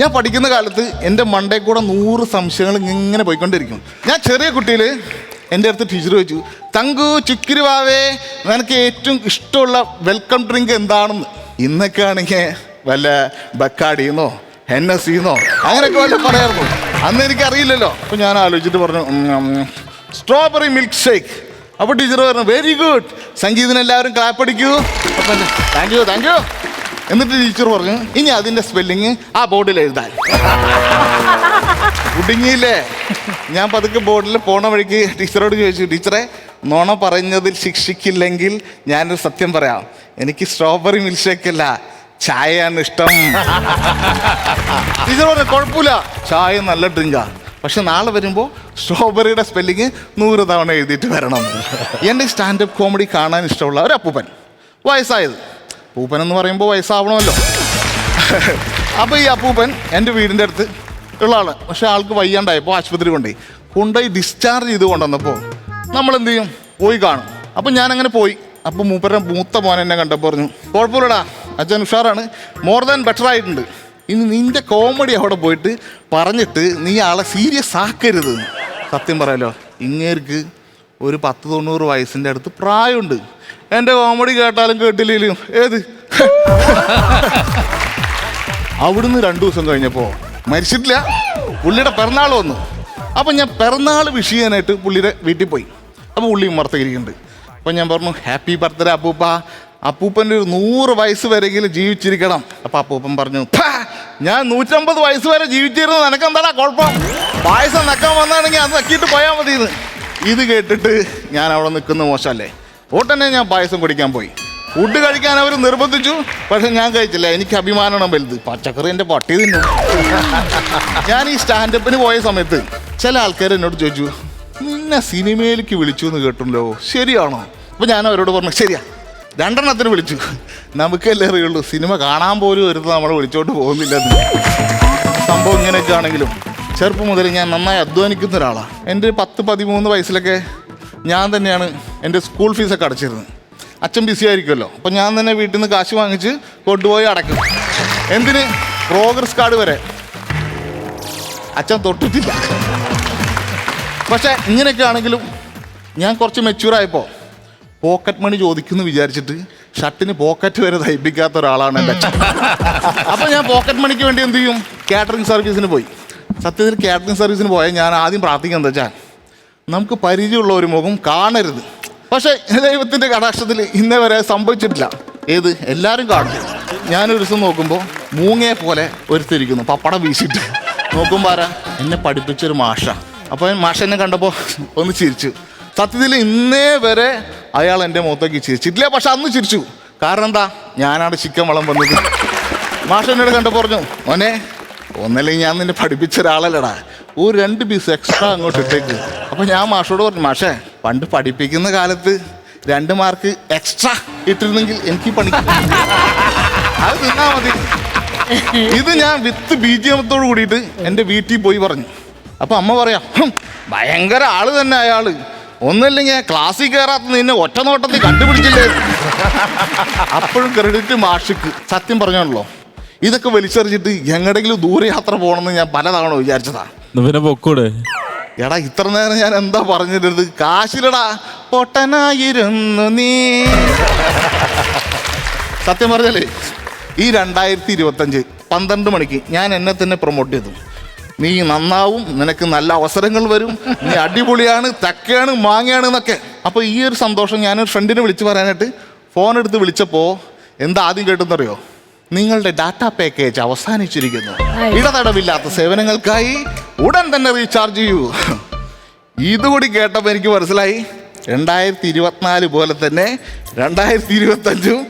ഞാൻ പഠിക്കുന്ന കാലത്ത് എന്റെ മണ്ടേ കൂടെ നൂറ് സംശയങ്ങൾ ഇങ്ങനെ പോയിക്കൊണ്ടിരിക്കും. ഞാൻ ചെറിയ കുട്ടിയിൽ എന്റെ അടുത്ത് ടീച്ചർ ചോദിച്ചു തങ്കു ചുക്കിരുവാവേ നിനക്ക് ഏറ്റവും ഇഷ്ടമുള്ള വെൽക്കം ഡ്രിങ്ക് എന്താണെന്ന്? ഇന്നൊക്കെ ആണെങ്കിൽ വല്ല ബക്കാടിന്നോ എൻ എസ് സിന്നോ അങ്ങനെയൊക്കെ വല്ല പറയായിരുന്നു. അന്ന് എനിക്കറിയില്ലല്ലോ. അപ്പോൾ ഞാൻ ആലോചിച്ചിട്ട് പറഞ്ഞു സ്ട്രോബെറി മിൽക്ക് ഷേക്ക് അപ്പോൾ ടീച്ചർ പറഞ്ഞു വെരി ഗുഡ് സംഗീതത്തിന് എല്ലാവരും ക്ലാപ്പ് അടിക്കൂ. അപ്പം താങ്ക് യു താങ്ക് യു എന്നിട്ട് ടീച്ചർ പറഞ്ഞു ഇനി അതിന്റെ സ്പെല്ലിങ് ആ ബോർഡിൽ എഴുതാൻ. കുടുങ്ങിയില്ലേ? ഞാൻ പതുക്കെ ബോർഡിൽ പോണ വഴിക്ക് ടീച്ചറോട് ചോദിച്ചു ടീച്ചറെ നോണ പറഞ്ഞതിൽ ശിക്ഷിക്കില്ലെങ്കിൽ ഞാനൊരു സത്യം പറയാം. എനിക്ക് സ്ട്രോബെറി മിൽക്ക് ഷേക്ക് അല്ല ചായയാണ് ഇഷ്ടം. ടീച്ചർ പറഞ്ഞു കുഴപ്പമില്ല ചായ നല്ല ഡ്രിങ്കാ. പക്ഷെ നാളെ വരുമ്പോൾ സ്ട്രോബെറിയുടെ സ്പെല്ലിങ് നൂറ് തവണ എഴുതിയിട്ട് വരണം. എന്റെ സ്റ്റാൻഡപ്പ് കോമഡി കാണാൻ ഇഷ്ടമുള്ള ഒരു അപ്പൂപ്പൻ വയസ്സായത്. അപ്പൂപ്പൻ എന്ന് പറയുമ്പോൾ വയസ്സാവണമല്ലോ. അപ്പോൾ ഈ അപ്പൂപ്പൻ എന്റെ വീടിന്റെ അടുത്ത് ഉള്ള ആൾ. പക്ഷെ ആൾക്ക് വയ്യാണ്ടായപ്പോൾ ആശുപത്രി കൊണ്ടുപോയി കൊണ്ടുപോയി ഡിസ്ചാർജ് ചെയ്ത് കൊണ്ടുവന്നപ്പോൾ നമ്മൾ എന്ത് ചെയ്യും? പോയി കാണും. അപ്പം ഞാൻ അങ്ങനെ പോയി. അപ്പോൾ മൂപ്പരുടെ മൂത്ത മോൻ എന്നെ കണ്ടപ്പോൾ പറഞ്ഞു കുഴപ്പമില്ലടാ അച്ഛൻ ഉഷാറാണ്. മോർ ദാൻ ബെറ്റർ ആയിട്ടുണ്ട്. ഇനി നിന്റെ കോമഡി അവിടെ പോയിട്ട് പറഞ്ഞിട്ട് നീ ആളെ സീരിയസ് ആക്കരുത്. സത്യം പറയാലോ ഇങ്ങേർക്ക് ഒരു പത്ത് തൊണ്ണൂറ് വയസ്സിന്റെ അടുത്ത് പ്രായമുണ്ട്. എന്റെ കോമഡി കേട്ടാലും കേട്ടില്ലേലും. ഏത്? അവിടുന്ന് രണ്ടു ദിവസം കഴിഞ്ഞപ്പോൾ മരിച്ചിട്ടില്ല. പുള്ളിയുടെ പിറന്നാൾ വന്നു. അപ്പം ഞാൻ പിറന്നാൾ വിഷയാനായിട്ട് പുള്ളിയുടെ വീട്ടിൽ പോയി. അപ്പോൾ പുള്ളി മറത്തിരിക്കുന്നുണ്ട് അപ്പം ഞാൻ പറഞ്ഞു ഹാപ്പി ബർത്ത്ഡേ അപ്പൂപ്പ. അപ്പൂപ്പന്റെ ഒരു നൂറ് വയസ്സ് വരെയെങ്കിലും ജീവിച്ചിരിക്കണം. അപ്പം അപ്പൂപ്പൻ പറഞ്ഞു ഞാൻ നൂറ്റമ്പത് വയസ്സ് വരെ ജീവിച്ചിരുന്നു. നിനക്കെന്താടാ കുഴപ്പം? പായസം നക്കാൻ വന്നാണെങ്കിൽ അത് നക്കിയിട്ട് പോയാൽ മതി ഇത് കേട്ടിട്ട് ഞാൻ അവിടെ നിൽക്കുന്ന മോശമല്ലേ? ഓട്ടന്നെ ഞാൻ പായസം കുടിക്കാൻ പോയി. ഫുഡ് കഴിക്കാൻ അവർ നിർബന്ധിച്ചു. പക്ഷെ ഞാൻ കഴിച്ചില്ല. എനിക്ക് അഭിമാനമാണ് വലുത്. പച്ചക്കറി എന്റെ പട്ടി തിന്നു. ഞാൻ ഈ സ്റ്റാൻഡപ്പിന് പോയ സമയത്ത് ചില ആൾക്കാർ എന്നോട് ചോദിച്ചു നിന്നെ സിനിമയിലേക്ക് വിളിച്ചു എന്ന് കേട്ടല്ലോ ശരിയാണോ? അപ്പോൾ ഞാൻ അവരോട് പറഞ്ഞു ശരിയാ. രണ്ടെണ്ണത്തിന് വിളിച്ചു. നമുക്കല്ലേ അറിയുള്ളൂ സിനിമ കാണാൻ പോലും ഒരു നമ്മൾ വിളിച്ചോണ്ട് പോകുന്നില്ലെന്ന്. സംഭവം ഇങ്ങനെയൊക്കെ ആണെങ്കിലും ചെറുപ്പം മുതൽ ഞാൻ നന്നായി അധ്വാനിക്കുന്ന ഒരാളാണ് എന്റെ പത്ത് പതിമൂന്ന് വയസ്സിലൊക്കെ ഞാൻ തന്നെയാണ് എന്റെ സ്കൂൾ ഫീസൊക്കെ അടച്ചിരുന്നത്. അച്ഛൻ ബിസി ആയിരിക്കുമല്ലോ. അപ്പം ഞാൻ തന്നെ വീട്ടിൽ നിന്ന് കാശ് വാങ്ങിച്ച് കൊണ്ടുപോയി അടക്കും. എന്തിന്? പ്രോഗ്രസ് കാർഡ് വരെ. അച്ഛൻ തൊട്ടിട്ടില്ല. പക്ഷേ ഇങ്ങനെയൊക്കെ ആണെങ്കിലും ഞാൻ കുറച്ച് മെച്യൂറായപ്പോൾ പോക്കറ്റ് മണി ചോദിക്കുന്നു വിചാരിച്ചിട്ട് ഷർട്ടിന് പോക്കറ്റ് വരെ തയ്പ്പിക്കാത്ത ഒരാളാണ് എന്റെ അച്ഛൻ. അപ്പം ഞാൻ പോക്കറ്റ് മണിക്ക് വേണ്ടി എന്ത് ചെയ്യും? കാറ്ററിംഗ് സർവീസിന് പോയി. സത്യത്തിൽ കാറ്ററിംഗ് സർവീസിന് പോയാൽ ഞാൻ ആദ്യം പ്രാർത്ഥിക്കുക എന്താ വെച്ചാൽ നമുക്ക് പരിചയമുള്ള ഒരു മുഖം കാണരുത്. പക്ഷേ ദൈവത്തിന്റെ കടാക്ഷത്തിൽ ഇന്നേ വരെ സംഭവിച്ചിട്ടില്ല. ഏത്? എല്ലാവരും കാണും. ഞാനൊരു ദിവസം നോക്കുമ്പോൾ മൂങ്ങയെ പോലെ ഒരുത്തിരിക്കുന്നു. പപ്പടം വീശിട്ട്. നോക്കുമ്പോൾ ആരാ? എന്നെ പഠിപ്പിച്ചൊരു മാഷ. അപ്പോൾ മാഷ എന്നെ കണ്ടപ്പോൾ ഒന്ന് ചിരിച്ചു. സത്യത്തിൽ ഇന്നേ വരെ അയാൾ എന്റെ മുഖത്തേക്ക് ചിരിച്ചിട്ടില്ല. പക്ഷെ അന്ന് ചിരിച്ചു. കാരണം എന്താ? ഞാനാണ് ചിക്കൻ വളം വന്നത്. മാഷ എന്നോട് കണ്ടപ്പോൾ പറഞ്ഞു മോനെ ഒന്നല്ലെങ്കിൽ ഞാൻ നിന്നെ പഠിപ്പിച്ച ഒരാളല്ലടാ. ഒരു രണ്ട് പീസ് എക്സ്ട്രാ അങ്ങോട്ട് ഇട്ടേക്ക്. അപ്പൊ ഞാൻ മാഷോട് പറഞ്ഞു മാഷേ പണ്ട് പഠിപ്പിക്കുന്ന കാലത്ത് രണ്ട് മാർക്ക് എക്സ്ട്രാ ഇട്ടിരുന്നെങ്കിൽ എനിക്ക് പണി അത് തിന്നാ മതി. ഇത് ഞാൻ വിത്ത് ബീജിയമത്തോട് കൂടിയിട്ട് എന്റെ വീട്ടിൽ പോയി പറഞ്ഞു. അപ്പൊ അമ്മ പറയാം "ഹും, ഭയങ്കര ആൾ തന്നെ അയാൾ. ഒന്നല്ലെങ്കിൽ ക്ലാസ്സിൽ കയറാത്ത നിന്നെ ഒറ്റ നോട്ടത്തിൽ കണ്ടുപിടിച്ചില്ലേ? അപ്പോഴും ക്രെഡിറ്റ് മാഷിക്ക് സത്യം പറഞ്ഞാണല്ലോ. ഇതൊക്കെ വലിച്ചെറിഞ്ഞിട്ട് എങ്ങടെങ്കിലും ദൂരയാത്ര പോകണമെന്ന് ഞാൻ പലതവണ വിചാരിച്ചതാ. എന്നാ പിന്നെ പൊക്കൂടെ. എടാ ഇത്ര നേരം ഞാൻ എന്താ പറഞ്ഞിരുന്നത്? കാശിലടാ പൊട്ടനായിരുന്നു നീ. സത്യം പറഞ്ഞാലേ ഈ രണ്ടായിരത്തി ഇരുപത്തഞ്ച് പന്ത്രണ്ട് മണിക്ക് ഞാൻ എന്നെ തന്നെ പ്രൊമോട്ട് ചെയ്തു. നീ നന്നാവും നിനക്ക് നല്ല അവസരങ്ങൾ വരും നീ അടിപൊളിയാണ് തക്കയാണ് മാങ്ങയാണ് എന്നൊക്കെ. അപ്പോൾ ഈ ഒരു സന്തോഷം ഞാനൊരു ഫ്രണ്ടിനെ വിളിച്ച് പറയാനായിട്ട് ഫോൺ എടുത്ത് വിളിച്ചപ്പോൾ എന്താ ആദ്യം കേട്ടെന്നറിയോ നിങ്ങളുടെ ഡാറ്റ പാക്കേജ് അവസാനിച്ചിരിക്കുന്നു. ഇടതടവില്ലാത്ത സേവനങ്ങൾക്കായി ഉടൻ തന്നെ റീചാർജ് ചെയ്യൂ. ഇതുകൂടി കേട്ടപ്പോൾ എനിക്ക് മനസ്സിലായി രണ്ടായിരത്തി ഇരുപത്തിനാല് പോലെ തന്നെ രണ്ടായിരത്തി ഇരുപത്തഞ്ചും?